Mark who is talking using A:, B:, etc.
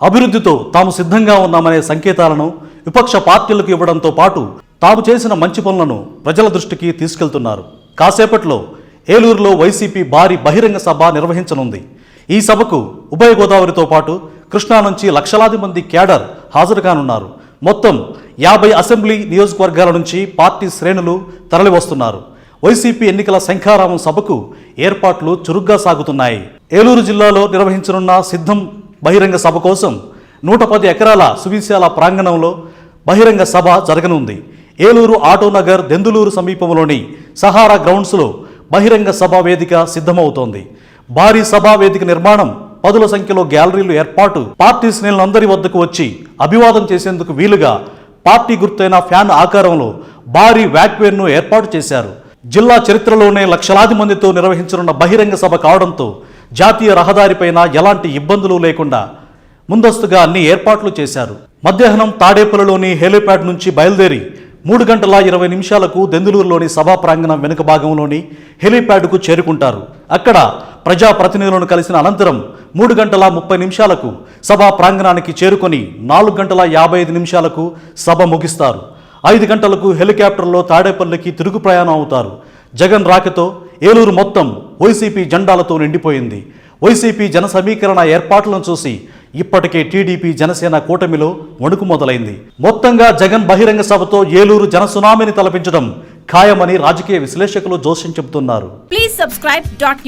A: అభివృద్ధితో తాము సిద్ధంగా ఉన్నామనే సంకేతాలను విపక్ష పార్టీలకు ఇవ్వడంతో పాటు తాము చేసిన మంచి పనులను ప్రజల దృష్టికి తీసుకెళ్తున్నారు. కాసేపట్లో ఏలూరులో వైసీపీ భారీ బహిరంగ సభ నిర్వహించనుంది. ఈ సభకు ఉభయ గోదావరితో పాటు కృష్ణా నుంచి లక్షలాది మంది క్యాడర్ హాజరు కానున్నారు మొత్తం యాభై అసెంబ్లీ నియోజకవర్గాల నుంచి పార్టీ శ్రేణులు తరలివస్తున్నారు. వైసీపీ ఎన్నికల శంఖారామం సభకు ఏర్పాట్లు చురుగ్గా సాగుతున్నాయి. ఏలూరు జిల్లాలో నిర్వహించనున్న సిద్ధం బహిరంగ సభ కోసం నూట పది ఎకరాల సువిశాల ప్రాంగణంలో బహిరంగ సభ జరగనుంది. ఏలూరు ఆటోనగర్ దెందులూరు సమీపంలోని సహారా గ్రౌండ్స్లో బహిరంగ సభ వేదిక సిద్ధమవుతోంది. భారీ సభా వేదిక నిర్మాణం పదుల సంఖ్యలో గ్యాలరీలు ఏర్పాటు పార్టీ శ్రేణులందరి వద్దకు వచ్చి అభివాదం చేసేందుకు వీలుగా పార్టీ గుర్తైన ఫ్యాన్ ఆకారంలో భారీ వ్యాక్వేర్ను ఏర్పాటు చేశారు. జిల్లా చరిత్రలోనే లక్షలాది మందితో నిర్వహించనున్న బహిరంగ సభ కావడంతో జాతీయ రహదారిపైన ఎలాంటి ఇబ్బందులు లేకుండా ముందస్తుగా అన్ని ఏర్పాట్లు చేశారు. మధ్యాహ్నం తాడేపల్లిలోని హెలీప్యాడ్ నుంచి బయలుదేరి మూడు గంటల ఇరవై నిమిషాలకు దెందులూరులోని సభా ప్రాంగణం వెనుక భాగంలోని హెలీప్యాడ్కు చేరుకుంటారు. అక్కడ ప్రజాప్రతినిధులను కలిసిన అనంతరం మూడు గంటల ముప్పై నిమిషాలకు సభా ప్రాంగణానికి చేరుకొని నాలుగు గంటల యాభై ఐదు నిమిషాలకు సభ ముగిస్తారు. ఐదు గంటలకు హెలికాప్టర్లో తాడేపల్లికి తిరుగు ప్రయాణం అవుతారు. జగన్ రాకతో ఏలూరు మొత్తం వైసీపీ జెండాలతో నిండిపోయింది. వైసీపీ జన సమీకరణ ఏర్పాట్లను చూసి ఇప్పటికే టీడీపీ జనసేన కూటమిలో వణుకు మొదలైంది. మొత్తంగా జగన్ బహిరంగ సభతో ఏలూరు జన సునామీని తలపించడం ఖాయమని రాజకీయ విశ్లేషకులు జోస్యం చెబుతున్నారు.
B: Please subscribe dot.